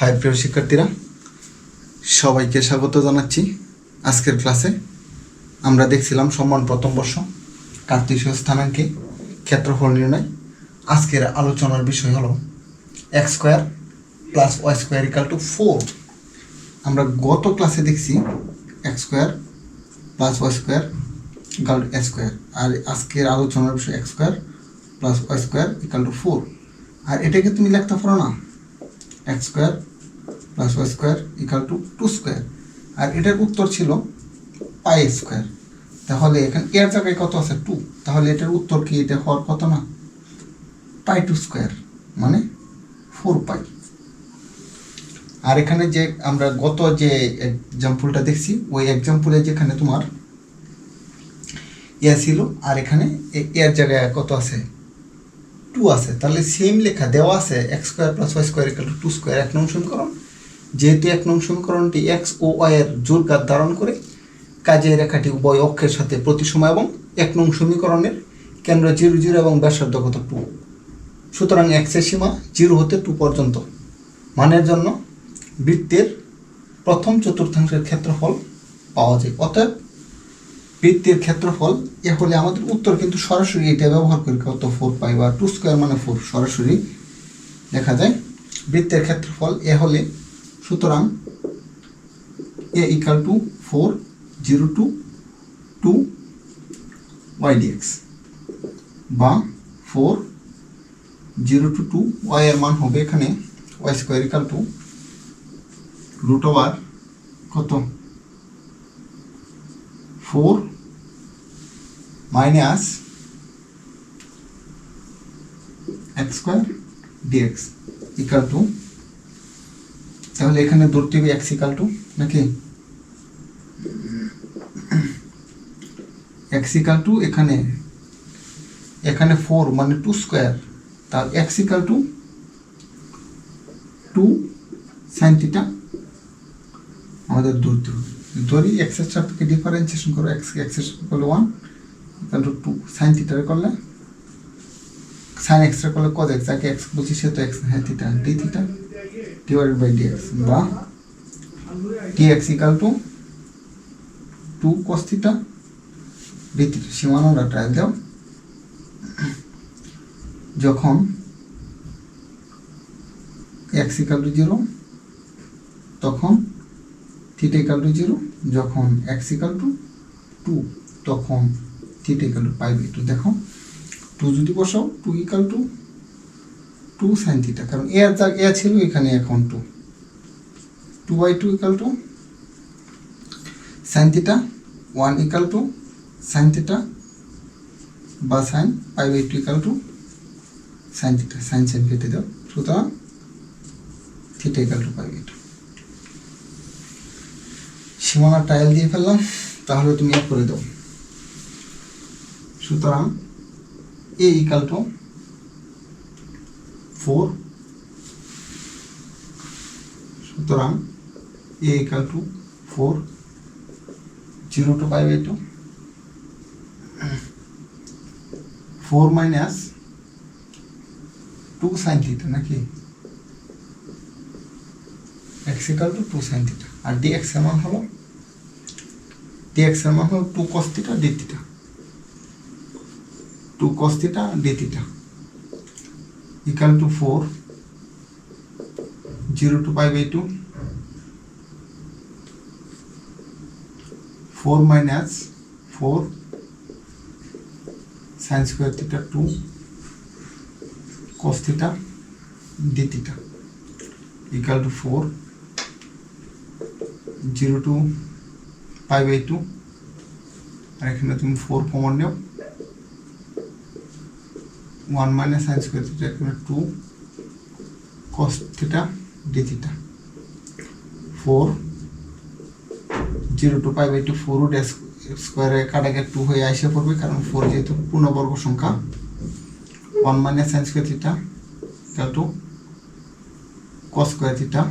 High, প্রিয় শিক্ষার্থীরা, সবাইকে স্বাগত জানাচ্ছি আজকের ক্লাসে। আমরা দেখছিলাম সম্মান প্রথম বর্ষ কার্তিসীয় স্থানাঙ্কে ক্ষেত্রফল নির্ণয়। আজকের আলোচনার বিষয় হলো X square plus Y square equal to four আমরা গত ক্লাসে দেখছি X square plus Y square equal to A square আর আজকের আলোচনার বিষয় X square plus Y square equal to four আর এটাকে তুমি লিখতে পারো না? X square plus Y square equal to two square আর এটার উত্তর ছিল পাই স্কোয়ার তাহলে এখানে এর জায়গায় কত আছে? টু তাহলে এটার উত্তর কি? এটা হওয়ার কত না? পাই টু স্কোয়ার মানে ফোর পাই আর এখানে যে আমরা গত যে এক্সাম্পলটা দেখছি, ওই এক্সাম্পলে যেখানে তোমার ইয়া ছিল, আর এখানে এর জায়গায় কত আছে? টু আছে। তাহলে সেম লেখা দেওয়া আছে x square plus y square two square এক নং সমীকরণ। যেহেতু এক নং সমীকরণটি এক্স ও ওয়াই এর জোরঘাত ধারণ করে কাজের রেখাটি উভয় অক্ষের সাথে প্রতিসময় এবং এক নং সমীকরণের কেন্দ্র জিরো জিরো এবং ব্যাসার্ধ কত টু। সুতরাং এক্সের সীমা জিরো হতে টু পর্যন্ত। মানের জন্য বৃত্তের প্রথম চতুর্থাংশের ক্ষেত্রফল পাওয়া যায়। অতএব বৃত্তের ক্ষেত্রফল, এ হলে আমাদের উত্তর কিন্তু সরাসরি এটা ব্যবহার করি কত? ফোর পাই বা টু স্কোয়ার মানে ফোর সরাসরি দেখা যায় বৃত্তের ক্ষেত্রফল, এ হলে সুতরাং A equal to four zero to two y dx বা four zero to two y এর মান হবে এখানে y square equal to root over কত? Four minus x square dx equal to তাহলে এখানে ধরতে হবে এক্স ইকাল টু নাকি? এক্স ইকাল টু এখানে এখানে ফোর মানে টু স্কোয়ার তার x equal to two sine theta আমাদের ধরতে হবে ধরি এক্সের সাপেক্ষে ডিফারেন্সিয়েশন করো এক্স এক্সের করলে ওয়ান টু টু সাইন করলে সাইন এক্সট্রা করলে কত এক্স যাকে এক্স বলছি সে তো এক্স হ্যাঁ theta d theta divided by d x বা d x equal to two cos theta d theta সীমানাটা trial দাও যখন এক্স ইকাল টু জিরো তখন থিটা ইকাল টু জিরো যখন এক্স ইকাল টু টু তখন theta equal to pi by two দেখো। Two যদি বসাও two equal to two sine theta কারণ এ আর এ ছিল এখানে এখন two two by two equal to sine theta one equal to sine theta বা sine pi by two equal to sine theta sine sine কেটে দাও, সুতরাং theta equal to pi by two সীমানা টাইল দিয়ে ফেললাম, তাহলে তুমি করে দাও। সুতরাং a equal to 4 সুতরাং a equal to 4 0 to pi by 2 4 minus 2 sin theta নাকি x equal to 2 sin theta R dx এর মান হলো dx এর মান হলো 2 cos theta d theta 2 cos theta d theta equal to 4 0 to pi by 2 4 minus 4 sin square theta 2 cos theta d theta equal to 4 0 to pi by 2 আর এখানে তুমি 4 common নেও one minus sine square theta এখানে two cos theta d theta four zero two pi by two four root স্কোয়ারে কাটাকে two হয়ে আসে পড়বে, কারণ ফোর যেহেতু পূর্ণবর্গ সংখ্যা। One minus sine square theta equal to cos square theta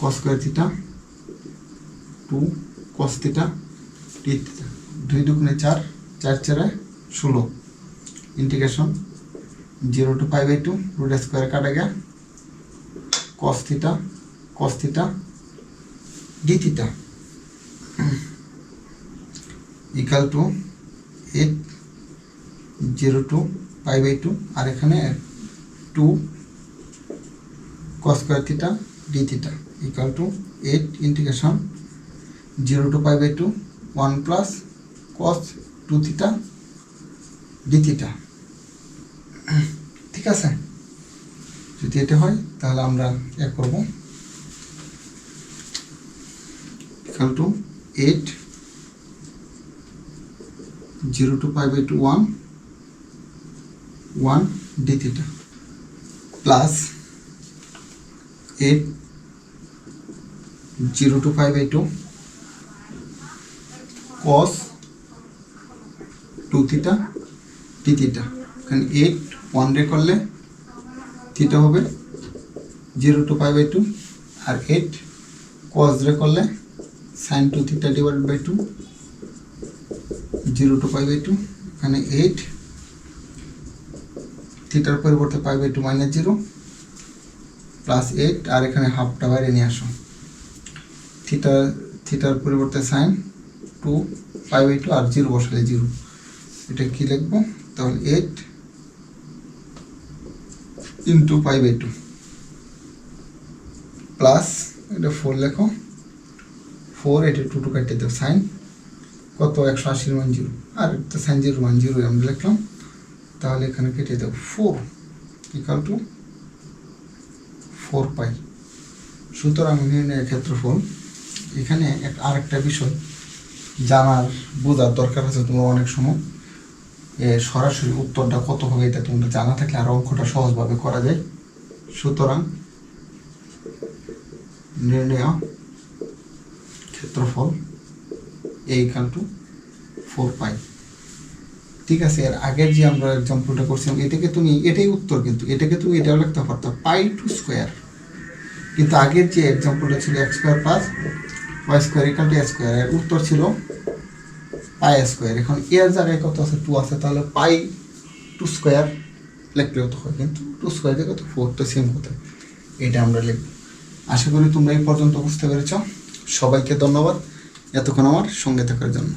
cos square theta two cos theta d theta দুই দুগুণে চার চার চারে ষোলো। Integration zero to five by two root square কাটা গিয়া cos theta cos theta d theta equal to eight zero to five by two আর এখানে two cos square theta d theta equal to eight integration zero to five by two one plus cos two theta d theta ঠিক আছে? যদি এটা হয়, তাহলে আমরা এ করব। Equal to eight zero to five by two one one d theta plus eight zero to five by two cos two theta d theta এখানে এইট ওয়ান রে করলে থিটা হবে zero to five by two R eight cos রে করলে sine two theta divide by two zero to pi by two এখানে eight থিটার পরিবর্তে pi by two minus zero plus eight আর এখানে হাফটা বাইরে নিয়ে আসো। থিটার থিটার পরিবর্তে sine two pi by two R zero বসালে জিরো এটা কি লিখব? তাহলে eight into pi by two plus এটা ফোর লেখো ফোর এটা টু টু কাটিয়ে দাও সাইন কত? একশো আশির মান জিরো আর একটা সাইন জিরো মান জিরো আমরা লিখলাম। তাহলে এখানে কেটে দেবো four equal to four pi সুতরাং নির্ণয়ের ক্ষেত্রফল, এখানে এক আরেকটা বিষয় জানার বোঝার দরকার আছে তোমার অনেক সময়। সরাসরি উত্তরটা কত হবে এটা তোমরা জানা থাকলে আর অঙ্কটা সহজভাবে করা যায়। সুতরাং নির্ণয় ক্ষেত্রফল A equal to four pi ঠিক আছে, এর আগের যে আমরা এক্সাম্পলটা করছিলাম, এটাকে তুমি, এটাই উত্তর কিন্তু, এটাকে তুমি এটাও লিখতে পারতো পাই টু স্কোয়ার কিন্তু আগের যে এক্সাম্পলটা ছিল x square plus y square equal to square এর উত্তর ছিল পাই স্কোয়ার। এখন এর জায়গায় কত আছে? টু আছে। তাহলে পাই টু স্কোয়ার লিখলেও তো হয়, কিন্তু টু স্কোয়ার দিয়ে কত ফোর তো সেম হতে। এটা আমরা লিখব। আশা করি তোমরা এই পর্যন্ত বুঝতে পেরেছ। সবাইকে ধন্যবাদ। এতক্ষণ আমার সঙ্গে থাকার জন্য।